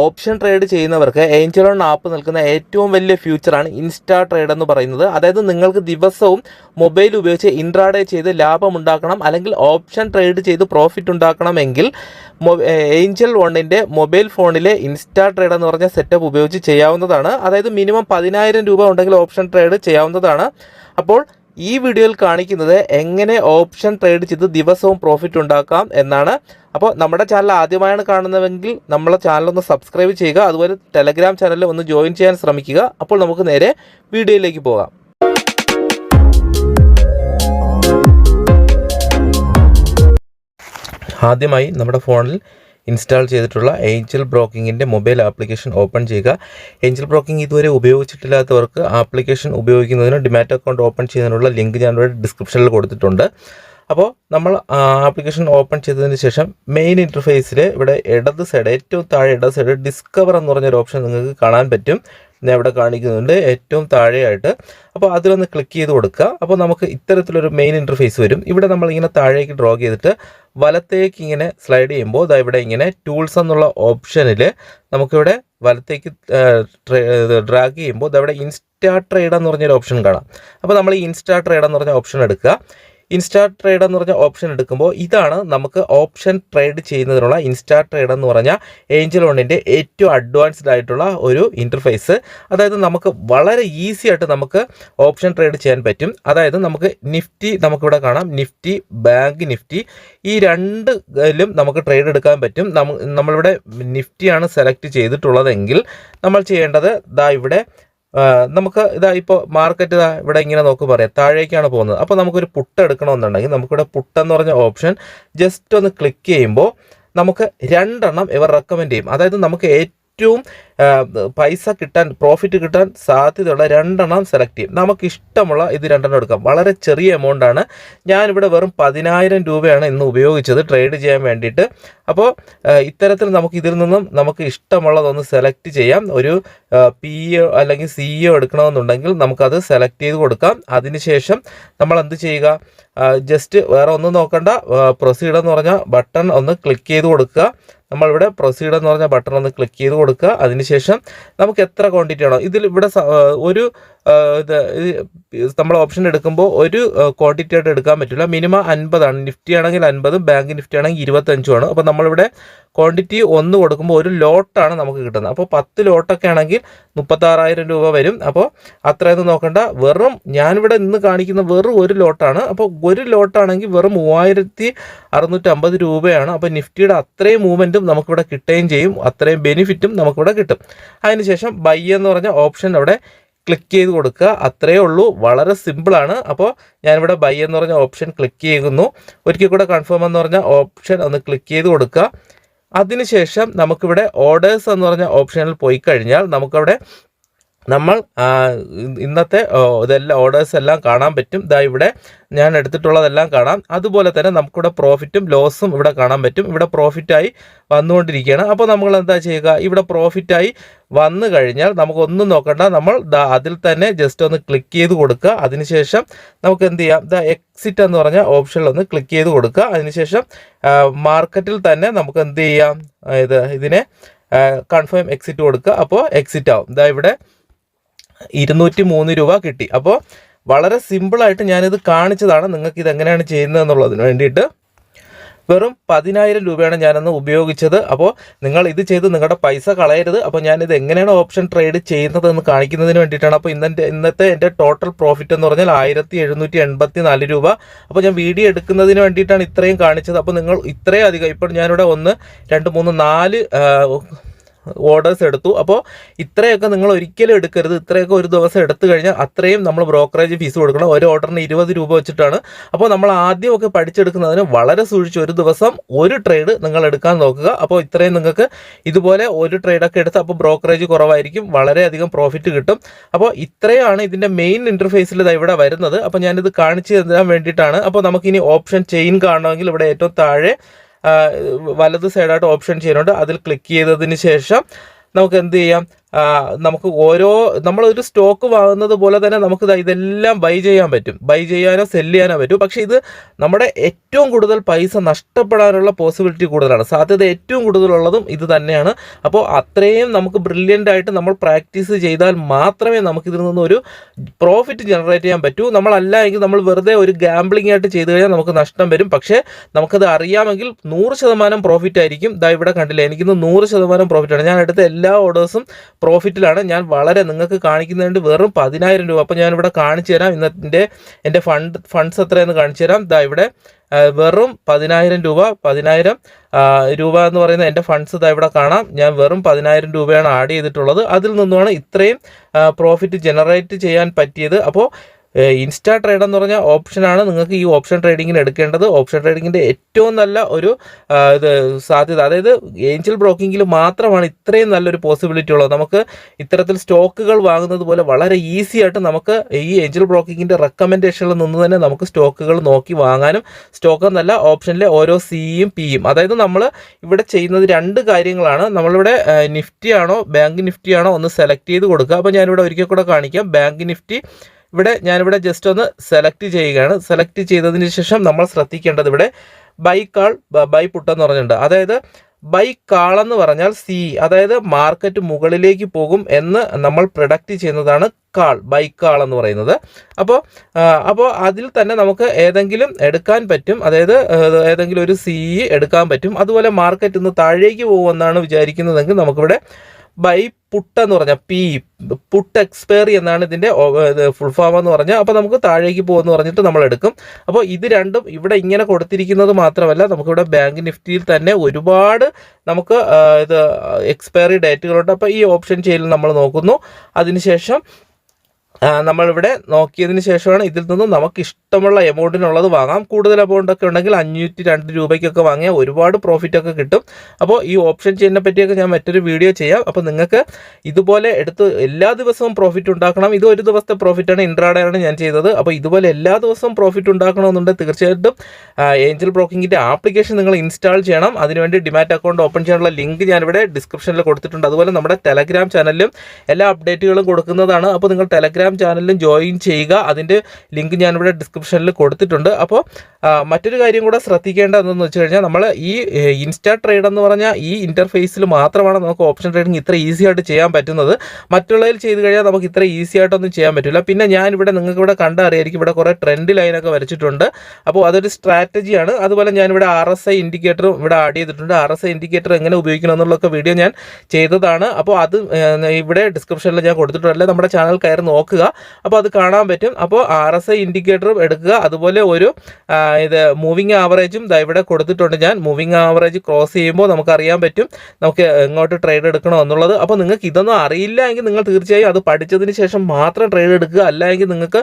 Option trade ചെയ്യുന്നവർക്ക് Angel on app നിൽക്കുന്ന ഏറ്റവും വലിയ ഫ്യൂച്ചറാണ് ഇൻസ്റ്റാ ട്രേഡ് എന്ന് പറയുന്നത്. അതായത് നിങ്ങൾക്ക് ദിവസവും മൊബൈൽ ഉപയോഗിച്ച് ഇൻട്രാഡേ ചെയ്ത് ലാഭമുണ്ടാക്കണം അല്ലെങ്കിൽ ഓപ്ഷൻ ട്രേഡ് ചെയ്ത് പ്രോഫിറ്റ് ഉണ്ടാക്കണമെങ്കിൽ ഏഞ്ചൽ വണ്ണിന്റെ മൊബൈൽ ഫോണിലെ ഇൻസ്റ്റാ ട്രേഡ് എന്ന് പറഞ്ഞ സെറ്റപ്പ് ഉപയോഗിച്ച് ചെയ്യാവുന്നതാണ്. അതായത് മിനിമം പതിനായിരം രൂപ ഉണ്ടെങ്കിൽ ഓപ്ഷൻ ട്രേഡ് ചെയ്യാവുന്നതാണ്. അപ്പോൾ ഈ വീഡിയോയിൽ കാണിക്കുന്നത് എങ്ങനെ ഓപ്ഷൻ ട്രേഡ് ചെയ്ത് ദിവസവും പ്രോഫിറ്റ് ഉണ്ടാക്കാം എന്നാണ്. അപ്പോൾ നമ്മുടെ ചാനൽ ആദ്യമായാണ് കാണുന്നതെങ്കിൽ നമ്മളെ ചാനൽ ഒന്ന് സബ്സ്ക്രൈബ് ചെയ്യുക അതുപോലെ ടെലഗ്രാം ചാനലിൽ ഒന്ന് ജോയിൻ ചെയ്യാൻ ശ്രമിക്കുക. അപ്പോൾ നമുക്ക് നേരെ വീഡിയോയിലേക്ക് പോകാം. ആദ്യമായി നമ്മുടെ ഫോണിൽ ഇൻസ്റ്റാൾ ചെയ്തിട്ടുള്ള ഏഞ്ചൽ ബ്രോക്കിങ്ങിന്റെ മൊബൈൽ ആപ്ലിക്കേഷൻ ഓപ്പൺ ചെയ്യുക. ഏഞ്ചൽ ബ്രോക്കിംഗ് ഇതുവരെ ഉപയോഗിച്ചിട്ടില്ലാത്തവർക്ക് ആപ്ലിക്കേഷൻ ഉപയോഗിക്കുന്നതിന് ഡിമാറ്റ് അക്കൗണ്ട് ഓപ്പൺ ചെയ്യുന്നതിനുള്ള ലിങ്ക് ഞാനിവിടെ ഡിസ്ക്രിപ്ഷനിൽ കൊടുത്തിട്ടുണ്ട്. അപ്പോൾ നമ്മൾ ആപ്ലിക്കേഷൻ ഓപ്പൺ ചെയ്തതിന് ശേഷം മെയിൻ ഇന്റർഫേസിൽ ഇവിടെ ഇടത് സൈഡ് ഏറ്റവും താഴെ ഇടത് സൈഡ് ഡിസ്കവർ എന്ന് പറഞ്ഞൊരു ഓപ്ഷൻ നിങ്ങൾക്ക് കാണാൻ പറ്റും. ഞാൻ ഇവിടെ കാണിക്കുന്നുണ്ട് ഏറ്റവും താഴെയായിട്ട്. അപ്പോൾ അതിലൊന്ന് ക്ലിക്ക് ചെയ്ത് കൊടുക്കുക. അപ്പോൾ നമുക്ക് ഇത്തരത്തിലൊരു മെയിൻ ഇന്റർഫേസ് വരും. ഇവിടെ നമ്മൾ ഇങ്ങനെ താഴേക്ക് ഡ്രോ ചെയ്തിട്ട് വലത്തേക്ക് ഇങ്ങനെ സ്ലൈഡ് ചെയ്യുമ്പോൾ ഇതാ ഇവിടെ ഇങ്ങനെ ടൂൾസ് എന്നുള്ള ഓപ്ഷനിൽ നമുക്കിവിടെ വലത്തേക്ക് ഡ്രാഗ് ചെയ്യുമ്പോൾ ഇതവിടെ ഇൻസ്റ്റാ ട്രേഡ് എന്ന് പറഞ്ഞൊരു ഓപ്ഷൻ കാണാം. അപ്പോൾ നമ്മൾ ഇൻസ്റ്റാ ട്രേഡ് എന്ന് പറഞ്ഞ ഓപ്ഷൻ എടുക്കുക. ഇൻസ്റ്റാ ട്രേഡ് എന്ന് പറഞ്ഞ ഓപ്ഷൻ എടുക്കുമ്പോൾ ഇതാണ് നമുക്ക് ഓപ്ഷൻ ട്രേഡ് ചെയ്യുന്നതിനുള്ള ഇൻസ്റ്റാ ട്രേഡ് എന്ന് പറഞ്ഞ ഏഞ്ചൽ ഓണിന്റെ ഏറ്റവും അഡ്വാൻസ്ഡ് ആയിട്ടുള്ള ഒരു ഇന്റർഫേസ് അതായത് നമുക്ക് വളരെ ഈസി ആയിട്ട് നമുക്ക് ഓപ്ഷൻ ട്രേഡ് ചെയ്യാൻ പറ്റും. അതായത് നമുക്ക് നിഫ്റ്റി നമുക്കിവിടെ കാണാം. നിഫ്റ്റി ബാങ്ക് നിഫ്റ്റി ഈ രണ്ടിലും നമുക്ക് ട്രേഡ് എടുക്കാൻ പറ്റും. നമ്മളിവിടെ നിഫ്റ്റിയാണ് സെലക്ട് ചെയ്തിട്ടുള്ളതെങ്കിൽ നമ്മൾ ചെയ്യേണ്ടത് ദാ ഇവിടെ നമുക്ക് ഇതാ ഇപ്പോൾ മാർക്കറ്റ് ഇതാ ഇവിടെ ഇങ്ങനെ നോക്കി പറയാം. താഴേക്കാണ് പോകുന്നത്. അപ്പോൾ നമുക്കൊരു പുട്ട് എടുക്കണമെന്നുണ്ടെങ്കിൽ നമുക്കിവിടെ പുട്ടെന്ന് പറഞ്ഞ ഓപ്ഷൻ ജസ്റ്റ് ഒന്ന് ക്ലിക്ക് ചെയ്യുമ്പോൾ നമുക്ക് രണ്ടെണ്ണം ഇവർ റെക്കമെൻഡ് ചെയ്യും. അതായത് നമുക്ക് ഏറ്റവും പൈസ കിട്ടാൻ പ്രോഫിറ്റ് കിട്ടാൻ സാധ്യതയുള്ള രണ്ടെണ്ണം സെലക്ട് ചെയ്യും. നമുക്ക് ഇഷ്ടമുള്ള ഇത് രണ്ടെണ്ണം എടുക്കാം. വളരെ ചെറിയ എമൗണ്ട് ആണ്. ഞാനിവിടെ വെറും പതിനായിരം രൂപയാണ് ഇന്ന് ഉപയോഗിച്ചത് ട്രേഡ് ചെയ്യാൻ വേണ്ടിയിട്ട്. അപ്പോൾ ഇത്തരത്തിൽ നമുക്ക് ഇതിൽ നിന്നും നമുക്ക് ഇഷ്ടമുള്ളതൊന്ന് സെലക്ട് ചെയ്യാം. ഒരു പി ഇ അല്ലെങ്കിൽ സി ഒ എടുക്കണമെന്നുണ്ടെങ്കിൽ നമുക്കത് സെലക്ട് ചെയ്ത് കൊടുക്കാം. അതിനുശേഷം നമ്മൾ എന്ത് ചെയ്യുക ജസ്റ്റ് വേറെ ഒന്നും നോക്കണ്ട. പ്രൊസീഡ് എന്ന് പറഞ്ഞ ബട്ടൺ ഒന്ന് ക്ലിക്ക് ചെയ്ത് കൊടുക്കുക. നമ്മളിവിടെ പ്രൊസീഡ് എന്ന് പറഞ്ഞ ബട്ടൺ ഒന്ന് ക്ലിക്ക് ചെയ്ത് കൊടുക്കുക. അതിനുശേഷം നമുക്ക് എത്ര ക്വാണ്ടിറ്റി ആണോ ഇതിൽ ഇവിടെ ഒരു ഇത് നമ്മൾ ഓപ്ഷൻ എടുക്കുമ്പോൾ ഒരു ക്വാണ്ടിറ്റി ആയിട്ട് എടുക്കാൻ പറ്റില്ല. മിനിമം അൻപതാണ്. നിഫ്റ്റി ആണെങ്കിൽ അൻപതും ബാങ്ക് നിഫ്റ്റി ആണെങ്കിൽ ഇരുപത്തഞ്ചുമാണ്. അപ്പോൾ നമ്മളിവിടെ ക്വാണ്ടിറ്റി ഒന്ന് കൊടുക്കുമ്പോൾ ഒരു ലോട്ടാണ് നമുക്ക് കിട്ടുന്നത്. അപ്പോൾ പത്ത് ലോട്ടൊക്കെ ആണെങ്കിൽ മുപ്പത്താറായിരം രൂപ വരും. അപ്പോൾ അത്രയൊന്നും നോക്കണ്ട. വെറും ഞാനിവിടെ നിന്ന് കാണിക്കുന്ന വെറും ഒരു ലോട്ടാണ് അപ്പോൾ ഒരു ലോട്ടാണെങ്കിൽ വെറും മൂവായിരത്തി അറുന്നൂറ്റമ്പത് രൂപയാണ്. അപ്പോൾ നിഫ്റ്റിയുടെ അത്രയും മൂവ്മെന്റും നമുക്കിവിടെ കിട്ടുകയും ചെയ്യും. അത്രയും ബെനിഫിറ്റും നമുക്കിവിടെ കിട്ടും. അതിനുശേഷം ബൈ എന്ന് പറഞ്ഞ ഓപ്ഷൻ അവിടെ ക്ലിക്ക് ചെയ്ത് കൊടുക്കുക. അത്രയേ ഉള്ളൂ. വളരെ സിമ്പിളാണ് അപ്പോൾ ഞാനിവിടെ ബൈ എന്ന് പറഞ്ഞ ഓപ്ഷൻ ക്ലിക്ക് ചെയ്യുന്നു. ഒരിക്കൽ കൂടെ കൺഫേം എന്ന് പറഞ്ഞ ഓപ്ഷൻ ഒന്ന് ക്ലിക്ക് ചെയ്ത് കൊടുക്കുക. അതിനുശേഷം നമുക്കിവിടെ ഓർഡേഴ്സ് എന്ന് പറഞ്ഞ ഓപ്ഷനിൽ പോയി കഴിഞ്ഞാൽ നമുക്കവിടെ നമ്മൾ ഇന്നത്തെ ഇതെല്ലാം ഓർഡേഴ്സ് എല്ലാം കാണാൻ പറ്റും. ഇതാ ഇവിടെ ഞാൻ എടുത്തിട്ടുള്ളതെല്ലാം കാണാം. അതുപോലെ തന്നെ നമുക്കിവിടെ പ്രോഫിറ്റും ലോസും ഇവിടെ കാണാൻ പറ്റും. ഇവിടെ പ്രോഫിറ്റായി വന്നുകൊണ്ടിരിക്കുകയാണ്. അപ്പോൾ നമ്മൾ എന്താ ചെയ്യുക? ഇവിടെ പ്രോഫിറ്റായി വന്നു കഴിഞ്ഞാൽ നമുക്കൊന്നും നോക്കണ്ട. നമ്മൾ അതിൽ തന്നെ ജസ്റ്റ് ഒന്ന് ക്ലിക്ക് ചെയ്ത് കൊടുക്കുക. അതിനുശേഷം നമുക്ക് എന്ത് ചെയ്യാം? ദ എക്സിറ്റ് എന്ന് പറഞ്ഞ ഓപ്ഷനിൽ ഒന്ന് ക്ലിക്ക് ചെയ്ത് കൊടുക്കുക. അതിനുശേഷം മാർക്കറ്റിൽ തന്നെ നമുക്ക് എന്ത് ചെയ്യാം? ഇത് ഇതിനെ കൺഫേം എക്സിറ്റ് കൊടുക്കുക. അപ്പോൾ എക്സിറ്റ് ആവും. ഇതാ ഇവിടെ ഇരുന്നൂറ്റി മൂന്ന് രൂപ കിട്ടി. അപ്പോൾ വളരെ സിമ്പിളായിട്ട് ഞാനിത് കാണിച്ചതാണ് നിങ്ങൾക്ക് ഇത് എങ്ങനെയാണ് ചെയ്യുന്നത് എന്നുള്ളതിന് വേണ്ടിയിട്ട്. വെറും പതിനായിരം രൂപയാണ് ഞാനന്ന് ഉപയോഗിച്ചത്. അപ്പോൾ നിങ്ങൾ ഇത് ചെയ്ത് നിങ്ങളുടെ പൈസ കളയരുത്. അപ്പോൾ ഞാനിത് എങ്ങനെയാണ് ഓപ്ഷൻ ട്രേഡ് ചെയ്യുന്നത് എന്ന് കാണിക്കുന്നതിന് വേണ്ടിയിട്ടാണ്. അപ്പോൾ ഇന്നത്തെ ഇന്നത്തെ എന്റെ ടോട്ടൽ പ്രോഫിറ്റ് എന്ന് പറഞ്ഞാൽ ആയിരത്തി എഴുന്നൂറ്റി എൺപത്തി നാല് രൂപ. അപ്പോൾ ഞാൻ വീഡിയോ എടുക്കുന്നതിന് വേണ്ടിയിട്ടാണ് ഇത്രയും കാണിച്ചത്. അപ്പോൾ നിങ്ങൾ ഇത്രയും അധികം ഇപ്പോൾ ഞാനിവിടെ ഒന്ന് രണ്ട് മൂന്ന് നാല് ഓർഡേഴ്സ് എടുത്തു. അപ്പോൾ ഇത്രയൊക്കെ നിങ്ങൾ ഒരിക്കലും എടുക്കരുത്. ഇത്രയൊക്കെ ഒരു ദിവസം എടുത്തു കഴിഞ്ഞാൽ അത്രയും നമ്മൾ ബ്രോക്കറേജ് ഫീസ് കൊടുക്കണം. ഒരു ഓർഡറിന് ഇരുപത് രൂപ വെച്ചിട്ടാണ്. അപ്പോൾ നമ്മൾ ആദ്യമൊക്കെ പഠിച്ചെടുക്കുന്നതിന് വളരെ സൂക്ഷിച്ച് ഒരു ദിവസം ഒരു ട്രേഡ് നിങ്ങൾ എടുക്കാൻ നോക്കുക. അപ്പോൾ ഇത്രയും നിങ്ങൾക്ക് ഇതുപോലെ ഒരു ട്രേഡൊക്കെ എടുത്ത് അപ്പോൾ ബ്രോക്കറേജ് കുറവായിരിക്കും. വളരെയധികം പ്രോഫിറ്റ് കിട്ടും. അപ്പോൾ ഇത്രയാണ് ഇതിന്റെ മെയിൻ ഇന്റർഫേസിൽ ഇവിടെ വരുന്നത്. അപ്പോൾ ഞാനിത് കാണിച്ചു തരാൻ വേണ്ടിയിട്ടാണ്. അപ്പോൾ നമുക്കിനി ഓപ്ഷൻ ചെയിൻ കാണണമെങ്കിൽ ഇവിടെ ഏറ്റവും താഴെ വലത് സൈഡായിട്ട് ഓപ്ഷൻ ചെയ്യുന്നുണ്ട്. അതിൽ ക്ലിക്ക് ചെയ്തതിന് ശേഷം നമുക്ക് എന്ത് ചെയ്യാം? നമുക്ക് ഓരോ നമ്മളൊരു സ്റ്റോക്ക് വാങ്ങുന്നത് പോലെ തന്നെ നമുക്ക് ഇതെല്ലാം ബൈ ചെയ്യാൻ പറ്റും. ബൈ ചെയ്യാനോ സെൽ ചെയ്യാനോ പറ്റും. പക്ഷേ ഇത് നമ്മുടെ ഏറ്റവും കൂടുതൽ പൈസ നഷ്ടപ്പെടാനുള്ള പോസിബിലിറ്റി കൂടുതലാണ്. സാധ്യത ഏറ്റവും കൂടുതലുള്ളതും ഇത് തന്നെയാണ്. അപ്പോൾ അത്രയും നമുക്ക് ബ്രില്യന്റ് ആയിട്ട് നമ്മൾ പ്രാക്ടീസ് ചെയ്താൽ മാത്രമേ നമുക്കിതിൽ നിന്ന് ഒരു പ്രോഫിറ്റ് ജനറേറ്റ് ചെയ്യാൻ പറ്റൂ. നമ്മളല്ല എങ്കിൽ നമ്മൾ വെറുതെ ഒരു ഗാംബ്ലിംഗ് ആയിട്ട് ചെയ്തു കഴിഞ്ഞാൽ നമുക്ക് നഷ്ടം വരും. പക്ഷേ നമുക്കത് അറിയാമെങ്കിൽ നൂറ് ശതമാനം പ്രോഫിറ്റ് ആയിരിക്കും. ദാ ഇവിടെ കണ്ടില്ല എനിക്കിന്ന് നൂറ് ശതമാനം പ്രോഫിറ്റാണ് ഞാൻ എടുത്ത എല്ലാ ഓർഡേഴ്സും പ്രോഫിറ്റിലാണ്. ഞാൻ വളരെ നിങ്ങൾക്ക് കാണിക്കുന്നതിന് വെറും പതിനായിരം രൂപ. അപ്പോൾ ഞാനിവിടെ കാണിച്ചു തരാം. ഇന്നത്തെ എന്റെ ഫണ്ട് ഫണ്ട്സ് എത്രയെന്ന് കാണിച്ചു തരാം. ഇതാ ഇവിടെ വെറും പതിനായിരം രൂപ പതിനായിരം രൂപ എന്ന് പറയുന്ന എന്റെ ഫണ്ട്സ് ഇതാ ഇവിടെ കാണാം. ഞാൻ വെറും പതിനായിരം രൂപയാണ് ആഡ് ചെയ്തിട്ടുള്ളത്. അതിൽ നിന്നുമാണ് ഇത്രയും പ്രോഫിറ്റ് ജനറേറ്റ് ചെയ്യാൻ പറ്റിയത്. അപ്പോൾ ഇൻസ്റ്റാ ട്രേഡ് എന്ന് പറഞ്ഞ ഓപ്ഷനാണ് നിങ്ങൾക്ക് ഈ ഓപ്ഷൻ ട്രേഡിങ്ങിന് എടുക്കേണ്ടത്. ഓപ്ഷൻ ട്രേഡിങ്ങിന്റെ ഏറ്റവും നല്ല ഒരു ഇത് സാധ്യത. അതായത് ഏഞ്ചൽ ബ്രോക്കിങ്ങിൽ മാത്രമാണ് ഇത്രയും നല്ലൊരു പോസിബിലിറ്റി ഉള്ളത്. നമുക്ക് ഇത്തരത്തിൽ സ്റ്റോക്കുകൾ വാങ്ങുന്നത് പോലെ വളരെ ഈസി ആയിട്ട് നമുക്ക് ഈ ഏഞ്ചൽ ബ്രോക്കിങ്ങിന്റെ റെക്കമെൻഡേഷനിൽ നിന്ന് തന്നെ നമുക്ക് സ്റ്റോക്കുകൾ നോക്കി വാങ്ങാനും സ്റ്റോക്ക് എന്നല്ല ഓപ്ഷനിലെ ഓരോ സിയും പിയും അതായത് നമ്മൾ ഇവിടെ ചെയ്യുന്നത് രണ്ട് കാര്യങ്ങളാണ്. നമ്മളിവിടെ നിഫ്റ്റി ആണോ ബാങ്ക് നിഫ്റ്റി ആണോ ഒന്ന് സെലക്ട് ചെയ്ത് കൊടുക്കുക. അപ്പോൾ ഞാനിവിടെ ഒരിക്കൽ കൂടെ കാണിക്കാം. ബാങ്ക് നിഫ്റ്റി ഇവിടെ ഞാനിവിടെ ജസ്റ്റ് ഒന്ന് സെലക്ട് ചെയ്യുകയാണ്. സെലക്ട് ചെയ്തതിന് ശേഷം നമ്മൾ ശ്രദ്ധിക്കേണ്ടത് ഇവിടെ ബൈ കാൾ ബൈ പുട്ട് എന്ന് പറഞ്ഞിട്ടുണ്ട്. അതായത് ബൈ കാൾ എന്ന് പറഞ്ഞാൽ സി അതായത് മാർക്കറ്റ് മുകളിലേക്ക് പോകും എന്ന് നമ്മൾ പ്രൊഡക്റ്റ് ചെയ്യുന്നതാണ് കാൾ ബൈ കാൾ എന്ന് പറയുന്നത്. അപ്പോൾ അപ്പോൾ അതിൽ തന്നെ നമുക്ക് ഏതെങ്കിലും എടുക്കാൻ പറ്റും. അതായത് ഏതെങ്കിലും ഒരു സി എടുക്കാൻ പറ്റും. അതുപോലെ മാർക്കറ്റ് ഇന്ന് താഴേക്ക് പോകുമെന്നാണ് വിചാരിക്കുന്നതെങ്കിൽ നമുക്കിവിടെ ബൈ പുട്ട് എന്ന് പറഞ്ഞാൽ പി പുട്ട് എക്സ്പയറി എന്നാണ് ഇതിന്റെ ഫുൾ ഫോം എന്ന് പറഞ്ഞാൽ അപ്പോൾ നമുക്ക് താഴേക്ക് പോകുമെന്ന് പറഞ്ഞിട്ട് നമ്മൾ എടുക്കും. അപ്പോൾ ഇത് രണ്ടും ഇവിടെ ഇങ്ങനെ കൊടുത്തിരിക്കുന്നത് മാത്രമല്ല നമുക്കിവിടെ ബാങ്ക് നിഫ്റ്റിയിൽ തന്നെ ഒരുപാട് നമുക്ക് ഇത് എക്സ്പയറി ഡേറ്റുകളുണ്ട് അപ്പോൾ ഈ ഓപ്ഷൻ ചെയ്യൽ നമ്മൾ നോക്കുന്നു. അതിനുശേഷം നമ്മളിവിടെ നോക്കിയതിന് ശേഷമാണ് ഇതിൽ നിന്നും നമുക്ക് ഇഷ്ടമുള്ള എമൗണ്ടിനുള്ളത് വാങ്ങാം. കൂടുതൽ എമൗണ്ടൊക്കെ ഉണ്ടെങ്കിൽ അഞ്ഞൂറ്റി രണ്ട് രൂപയ്ക്കൊക്കെ വാങ്ങിയാൽ ഒരുപാട് പ്രോഫിറ്റൊക്കെ കിട്ടും. അപ്പോൾ ഈ ഓപ്ഷൻ ചെയ്യുന്നതിനെ പറ്റിയൊക്കെ ഞാൻ മറ്റൊരു വീഡിയോ ചെയ്യാം. അപ്പോൾ നിങ്ങൾക്ക് ഇതുപോലെ എടുത്ത് എല്ലാ ദിവസവും പ്രോഫിറ്റ് ഉണ്ടാക്കണം. ഇത് ഒരു ദിവസത്തെ പ്രോഫിറ്റാണ് ഇൻട്രാഡയാണ് ഞാൻ ചെയ്തത്. അപ്പോൾ ഇതുപോലെ എല്ലാ ദിവസവും പ്രോഫിറ്റ് ഉണ്ടാക്കണമെന്നുണ്ടെങ്കിൽ തീർച്ചയായിട്ടും ഏഞ്ചൽ ബ്രോക്കിങ്ങിന്റെ ആപ്ലിക്കേഷൻ നിങ്ങൾ ഇൻസ്റ്റാൾ ചെയ്യണം. അതിനുവേണ്ടി ഡിമാറ്റ് അക്കൗണ്ട് ഓപ്പൺ ചെയ്യാനുള്ള ലിങ്ക് ഞാനിവിടെ ഡിസ്ക്രിപ്ഷനിൽ കൊടുത്തിട്ടുണ്ട്. അതുപോലെ നമ്മുടെ ടെലഗ്രാം ചാനലിലും എല്ലാ അപ്ഡേറ്റുകളും കൊടുക്കുന്നതാണ്. അപ്പോൾ നിങ്ങൾ ടെലഗ്രാം ചാനലിലും ജോയിൻ ചെയ്യുക. അതിന്റെ ലിങ്ക് ഞാനിവിടെ ഡിസ്ക്രിപ്ഷനിൽ കൊടുത്തിട്ടുണ്ട്. അപ്പോൾ മറ്റൊരു കാര്യം കൂടെ ശ്രദ്ധിക്കേണ്ടതെന്ന് വെച്ച് കഴിഞ്ഞാൽ നമ്മൾ ഈ ഇൻസ്റ്റാ ട്രേഡ് എന്ന് പറഞ്ഞാൽ ഈ ഇന്റർഫേസിൽ മാത്രമാണ് നമുക്ക് ഓപ്ഷൻ ട്രേഡിംഗ് ഇത്ര ഈസി ആയിട്ട് ചെയ്യാൻ പറ്റുന്നത്. മറ്റുള്ളതിൽ ചെയ്ത് കഴിഞ്ഞാൽ നമുക്ക് ഇത്ര ഈസി ആയിട്ടൊന്നും ചെയ്യാൻ പറ്റില്ല. പിന്നെ ഞാനിവിടെ നിങ്ങൾക്ക് ഇവിടെ കണ്ടറിയായിരിക്കും ഇവിടെ കുറേ ട്രെൻഡ് ലൈനൊക്കെ വരച്ചിട്ടുണ്ട്. അപ്പോൾ അതൊരു സ്ട്രാറ്റജിയാണ് അതുപോലെ ഞാനിവിടെ ആർ എസ് ഐ ഇൻഡിക്കേറ്ററും ഇവിടെ ആഡ് ചെയ്തിട്ടുണ്ട്. ആർ എസ് ഐ ഇൻഡിക്കേറ്റർ എങ്ങനെ ഉപയോഗിക്കണം എന്നുള്ളൊക്കെ വീഡിയോ ഞാൻ ചെയ്തതാണ്. അപ്പോൾ അത് ഇവിടെ ഡിസ്ക്രിപ്ഷനിൽ ഞാൻ കൊടുത്തിട്ടുണ്ട് നമ്മുടെ ചാനൽ കയറി നോക്കുക അപ്പോൾ അത് കാണാൻ പറ്റും. അപ്പോൾ ആർ എസ് ഐ ഇൻഡിക്കേറ്ററും എടുക്കുക. അതുപോലെ ഒരു ഇത് മൂവിങ് ആവറേജും ഇവിടെ കൊടുത്തിട്ടുണ്ട് ഞാൻ. മൂവിങ് ആവറേജ് ക്രോസ് ചെയ്യുമ്പോൾ നമുക്കറിയാൻ പറ്റും. നമുക്ക് എങ്ങോട്ട് ട്രേഡ് എടുക്കണോ എന്നുള്ളത്. അപ്പോൾ നിങ്ങൾക്ക് ഇതൊന്നും അറിയില്ല എങ്കിൽ നിങ്ങൾ തീർച്ചയായും അത് പഠിച്ചതിന് ശേഷം മാത്രം ട്രേഡ് എടുക്കുക. അല്ലെങ്കിൽ നിങ്ങൾക്ക്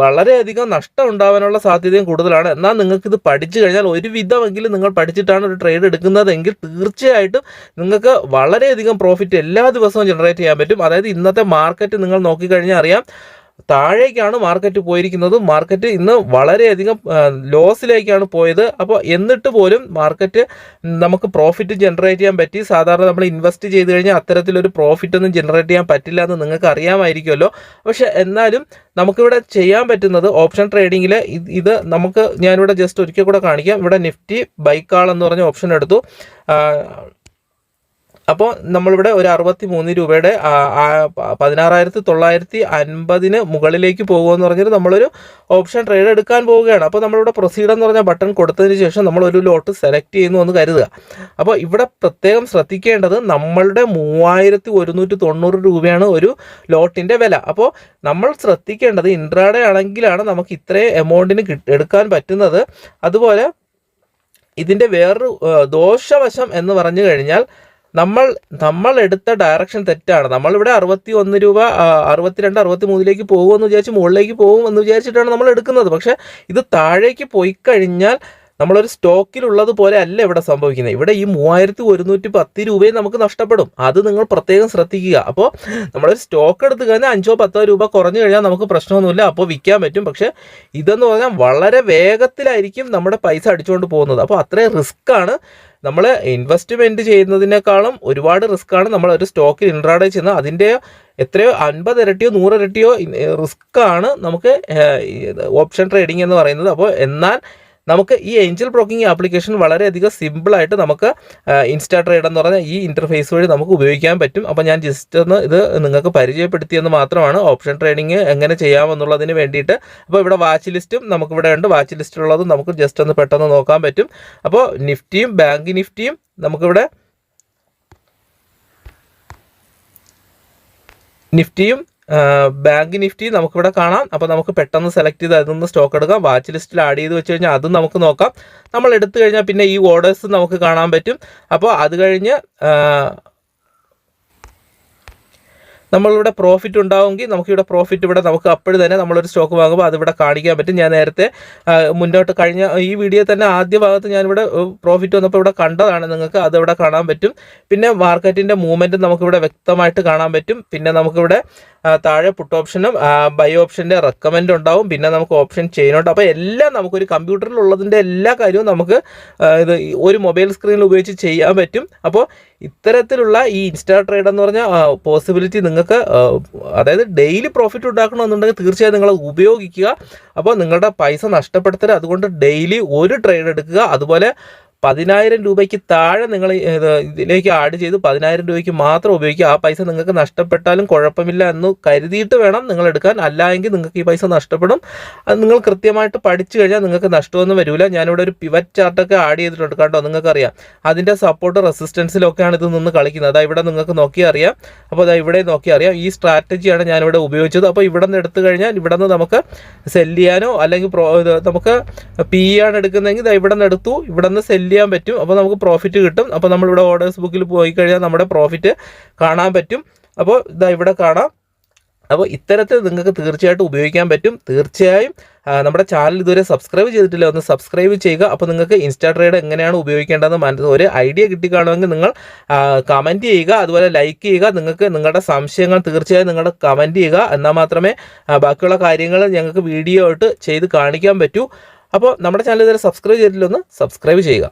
വളരെയധികം നഷ്ടം ഉണ്ടാവാനുള്ള സാധ്യതയും കൂടുതലാണ്. എന്നാൽ നിങ്ങൾക്കിത് പഠിച്ചു കഴിഞ്ഞാൽ ഒരു വിധമെങ്കിലും നിങ്ങൾ പഠിച്ചിട്ടാണ് ഒരു ട്രേഡ് എടുക്കുന്നതെങ്കിൽ തീർച്ചയായിട്ടും നിങ്ങൾക്ക് വളരെയധികം പ്രോഫിറ്റ് എല്ലാ ദിവസവും ജനറേറ്റ് ചെയ്യാൻ പറ്റും. അതായത് ഇന്നത്തെ മാർക്കറ്റ് നിങ്ങൾ നോക്കിക്കഴിഞ്ഞാൽ അറിയാം താഴേക്കാണ് മാർക്കറ്റ് പോയിരിക്കുന്നത്. മാർക്കറ്റ് ഇന്ന് വളരെയധികം ലോസിലേക്കാണ് പോയത്. അപ്പോൾ എന്നിട്ട് പോലും മാർക്കറ്റ് നമുക്ക് പ്രോഫിറ്റ് ജനറേറ്റ് ചെയ്യാൻ പറ്റി. സാധാരണ നമ്മൾ ഇൻവെസ്റ്റ് ചെയ്ത് കഴിഞ്ഞാൽ അത്തരത്തിലൊരു പ്രോഫിറ്റ് ഒന്നും ജനറേറ്റ് ചെയ്യാൻ പറ്റില്ല എന്ന് നിങ്ങൾക്ക് അറിയാമായിരിക്കുമല്ലോ. പക്ഷെ എന്നാലും നമുക്കിവിടെ ചെയ്യാൻ പറ്റുന്നത് ഓപ്ഷൻ ട്രേഡിങ്ങിൽ ഇത് നമുക്ക് ഞാനിവിടെ ജസ്റ്റ് ഒരിക്കൽ കൂടെ കാണിക്കാം. ഇവിടെ നിഫ്റ്റി ബൈക്കാൾ എന്ന് പറഞ്ഞ ഓപ്ഷൻ എടുത്തു. അപ്പോൾ നമ്മളിവിടെ ഒരു അറുപത്തി മൂന്ന് രൂപയുടെ പതിനാറായിരത്തി തൊള്ളായിരത്തി അൻപതിന് മുകളിലേക്ക് പോകുമെന്ന് പറഞ്ഞിട്ട് നമ്മളൊരു ഓപ്ഷൻ ട്രേഡ് എടുക്കാൻ പോവുകയാണ്. അപ്പോൾ നമ്മളിവിടെ പ്രൊസീഡ് എന്ന് പറഞ്ഞ ബട്ടൺ കൊടുത്തതിന് ശേഷം നമ്മൾ ഒരു ലോട്ട് സെലക്ട് ചെയ്യുന്നു എന്ന് കരുതുക. അപ്പോൾ ഇവിടെ പ്രത്യേകം ശ്രദ്ധിക്കേണ്ടത് നമ്മളുടെ മൂവായിരത്തി ഒരുന്നൂറ്റി തൊണ്ണൂറ് രൂപയാണ് ഒരു ലോട്ടിന്റെ വില. അപ്പോൾ നമ്മൾ ശ്രദ്ധിക്കേണ്ടത് ഇൻട്രാഡേ ആണെങ്കിലാണ് നമുക്ക് ഇത്രയും എമൗണ്ടിന് എടുക്കാൻ പറ്റുന്നത്. അതുപോലെ ഇതിന്റെ വേറൊരു ദോഷവശം എന്ന് പറഞ്ഞു കഴിഞ്ഞാൽ നമ്മൾ നമ്മൾ എടുത്ത ഡയറക്ഷൻ തെറ്റാണ്. നമ്മളിവിടെ അറുപത്തി ഒന്ന് രൂപ അറുപത്തിരണ്ട് അറുപത്തി മൂന്നിലേക്ക് പോകുമെന്ന് വിചാരിച്ച് മുകളിലേക്ക് പോകും എന്ന് വിചാരിച്ചിട്ടാണ് നമ്മൾ എടുക്കുന്നത്. പക്ഷേ ഇത് താഴേക്ക് പോയി കഴിഞ്ഞാൽ നമ്മളൊരു സ്റ്റോക്കിലുള്ളത് പോലെ അല്ല ഇവിടെ സംഭവിക്കുന്നത്. ഇവിടെ ഈ മൂവായിരത്തി ഒരുന്നൂറ്റി പത്ത് രൂപയും നമുക്ക് നഷ്ടപ്പെടും. അത് നിങ്ങൾ പ്രത്യേകം ശ്രദ്ധിക്കുക. അപ്പോൾ നമ്മളൊരു സ്റ്റോക്ക് എടുത്ത് കഴിഞ്ഞാൽ അഞ്ചോ പത്തോ രൂപ കുറഞ്ഞു കഴിഞ്ഞാൽ നമുക്ക് പ്രശ്നമൊന്നുമില്ല. അപ്പോൾ വിൽക്കാൻ പറ്റും. പക്ഷേ ഇതെന്ന് പറഞ്ഞാൽ വളരെ വേഗത്തിലായിരിക്കും നമ്മുടെ പൈസ അടിച്ചുകൊണ്ട് പോകുന്നത്. അപ്പോൾ അത്രയും റിസ്ക് ആണ് നമ്മൾ ഇൻവെസ്റ്റ്മെന്റ് ചെയ്യുന്നതിനേക്കാളും ഒരുപാട് റിസ്ക് ആണ് നമ്മൾ ഒരു സ്റ്റോക്കിൽ ഇൻട്രാഡേ ചെയ്യുന്നത്. അതിന്റെ എത്രയോ അൻപത് ഇരട്ടിയോ നൂറ് ഇരട്ടിയോ റിസ്ക് ആണ് നമുക്ക് ഓപ്ഷൻ ട്രേഡിംഗ് എന്ന് പറയുന്നത്. അപ്പോൾ എന്നാൽ നമുക്ക് ഈ ഏഞ്ചൽ ബ്രോക്കിംഗ് ആപ്ലിക്കേഷൻ വളരെയധികം സിമ്പിളായിട്ട് നമുക്ക് ഇൻസ്റ്റാ ട്രേഡ് എന്ന് പറഞ്ഞാൽ ഈ ഇന്റർഫേസ് വഴി നമുക്ക് ഉപയോഗിക്കാൻ പറ്റും. അപ്പോൾ ഞാൻ ജസ്റ്റ് ഒന്ന് ഇത് നിങ്ങൾക്ക് പരിചയപ്പെടുത്തിയെന്ന് മാത്രമാണ് ഓപ്ഷൻ ട്രേഡിംഗ് എങ്ങനെ ചെയ്യാമെന്നുള്ളതിന് വേണ്ടിയിട്ട്. അപ്പോൾ ഇവിടെ വാച്ച് ലിസ്റ്റും നമുക്കിവിടെ ഉണ്ട്. വാച്ച് ലിസ്റ്റ് ലിസ്റ്റിലുള്ളത് നമുക്ക് ജസ്റ്റ് ഒന്ന് പെട്ടെന്ന് നോക്കാൻ പറ്റും. അപ്പോൾ നിഫ്റ്റിയും ബാങ്ക് നിഫ്റ്റിയും നമുക്കിവിടെ നിഫ്റ്റിയും ബാങ്ക് നിഫ്റ്റി നമുക്കിവിടെ കാണാം. അപ്പോൾ നമുക്ക് പെട്ടെന്ന് സെലക്ട് ചെയ്ത് അതിൽ നിന്ന് സ്റ്റോക്ക് എടുക്കാം. വാച്ച് ലിസ്റ്റിൽ ആഡ് ചെയ്ത് വെച്ച് കഴിഞ്ഞാൽ അതും നമുക്ക് നോക്കാം. നമ്മൾ എടുത്തു കഴിഞ്ഞാൽ പിന്നെ ഈ ഓർഡേഴ്സ് നമുക്ക് കാണാൻ പറ്റും. അപ്പോൾ അത് കഴിഞ്ഞ് നമ്മളിവിടെ പ്രോഫിറ്റ് ഉണ്ടാവുമെങ്കിൽ നമുക്കിവിടെ പ്രോഫിറ്റ് ഇവിടെ നമുക്ക് അപ്പോഴും തന്നെ നമ്മളൊരു സ്റ്റോക്ക് വാങ്ങുമ്പോൾ അതിവിടെ കാണിക്കാൻ പറ്റും. ഞാൻ നേരത്തെ മുന്നോട്ട് കഴിഞ്ഞ ഈ വീഡിയോ തന്നെ ആദ്യ ഭാഗത്ത് ഞാനിവിടെ പ്രോഫിറ്റ് വന്നപ്പോൾ ഇവിടെ കണ്ടതാണ് നിങ്ങൾക്ക്. അതിവിടെ കാണാൻ പറ്റും. പിന്നെ മാർക്കറ്റിന്റെ മൂവ്മെന്റ് നമുക്കിവിടെ വ്യക്തമായിട്ട് കാണാൻ പറ്റും. പിന്നെ നമുക്കിവിടെ താഴെ പുട്ട് ഓപ്ഷനും ബൈ ഓപ്ഷന്റെ റെക്കമെൻഡ് ഉണ്ടാവും. പിന്നെ നമുക്ക് ഓപ്ഷൻ ചെയ്യുന്നുണ്ട് അപ്പോൾ എല്ലാം നമുക്കൊരു കമ്പ്യൂട്ടറിലുള്ളതിന്റെ എല്ലാ കാര്യവും നമുക്ക് ഇത് ഒരു മൊബൈൽ സ്ക്രീനിൽ ഉപയോഗിച്ച് ചെയ്യാൻ പറ്റും. അപ്പോൾ ഇത്തരത്തിലുള്ള ഈ ഇൻസ്റ്റാ ട്രേഡ് എന്ന് പറഞ്ഞാൽ പോസിബിലിറ്റി നിങ്ങൾക്ക് അതായത് ഡെയിലി പ്രോഫിറ്റ് ഉണ്ടാക്കണമെന്നുണ്ടെങ്കിൽ തീർച്ചയായും നിങ്ങൾ ഉപയോഗിക്കുക. അപ്പോൾ നിങ്ങളുടെ പൈസ നഷ്ടപ്പെടുത്തരുത്. അതുകൊണ്ട് ഡെയിലി ഒരു ട്രേഡ് എടുക്കുക. അതുപോലെ പതിനായിരം രൂപയ്ക്ക് താഴെ നിങ്ങൾ ഇതിലേക്ക് ആഡ് ചെയ്ത് പതിനായിരം രൂപയ്ക്ക് മാത്രം ഉപയോഗിക്കുക. ആ പൈസ നിങ്ങൾക്ക് നഷ്ടപ്പെട്ടാലും കുഴപ്പമില്ല എന്ന് കരുതിയിട്ട് വേണം നിങ്ങൾ എടുക്കാൻ. അല്ല എങ്കിൽ നിങ്ങൾക്ക് ഈ പൈസ നഷ്ടപ്പെടും. അത് നിങ്ങൾ കൃത്യമായിട്ട് പഠിച്ചു കഴിഞ്ഞാൽ നിങ്ങൾക്ക് നഷ്ടമൊന്നും വരില്ല ഞാനിവിടെ ഒരു പിവറ്റ് ചാർട്ടൊക്കെ ആഡ് ചെയ്തിട്ടുണ്ട് കേട്ടോ നിങ്ങൾക്കറിയാം. അതിന്റെ സപ്പോർട്ട് റെസിസ്റ്റൻസിലൊക്കെയാണ് ഇത് നിന്ന് കളിക്കുന്നത്. അതാ ഇവിടെ നിങ്ങൾക്ക് നോക്കി അറിയാം. അപ്പോൾ അതാ ഇവിടെ നോക്കി അറിയാം. ഈ സ്ട്രാറ്റജിയാണ് ഞാനിവിടെ ഉപയോഗിച്ചത്. അപ്പോൾ ഇവിടെ നിന്ന് എടുത്തു കഴിഞ്ഞാൽ ഇവിടെ നിന്ന് നമുക്ക് സെല്ല് ചെയ്യാനോ അല്ലെങ്കിൽ നമുക്ക് പി ആണ് എടുക്കുന്നതെങ്കിൽ ഇവിടെ നിന്ന് എടുത്തു. ഇവിടെ നിന്ന് സെല്ല് ചെയ്യാൻ പറ്റും. അപ്പോൾ നമുക്ക് പ്രോഫിറ്റ് കിട്ടും. അപ്പോൾ നമ്മളിവിടെ ഓർഡേഴ്സ് ബുക്കിൽ പോയി കഴിഞ്ഞാൽ നമ്മുടെ പ്രോഫിറ്റ് കാണാൻ പറ്റും. അപ്പോൾ ഇതാ ഇവിടെ കാണാം. അപ്പോൾ ഇത്തരത്തിൽ നിങ്ങൾക്ക് തീർച്ചയായിട്ടും ഉപയോഗിക്കാൻ പറ്റും. തീർച്ചയായും നമ്മുടെ ചാനൽ ഇതുവരെ സബ്സ്ക്രൈബ് ചെയ്തിട്ടില്ല ഒന്ന് സബ്സ്ക്രൈബ് ചെയ്യുക. അപ്പോൾ നിങ്ങൾക്ക് ഇൻസ്റ്റാ ട്രേഡ് എങ്ങനെയാണ് ഉപയോഗിക്കേണ്ടതെന്ന് മനസ്സിൽ ഒരു ഐഡിയ കിട്ടിക്കാണുമെങ്കിൽ നിങ്ങൾ കമന്റ് ചെയ്യുക. അതുപോലെ ലൈക്ക് ചെയ്യുക. നിങ്ങൾക്ക് നിങ്ങളുടെ സംശയങ്ങൾ തീർച്ചയായും നിങ്ങളുടെ കമന്റ് ചെയ്യുക. എന്നാൽ മാത്രമേ ബാക്കിയുള്ള കാര്യങ്ങൾ ഞങ്ങൾക്ക് വീഡിയോ ആയിട്ട് ചെയ്ത് കാണിക്കാൻ പറ്റൂ. അപ്പോൾ നമ്മുടെ ചാനൽ ഇതുവരെ സബ്സ്ക്രൈബ് ചെയ്തിട്ടില്ല ഒന്ന് സബ്സ്ക്രൈബ് ചെയ്യുക.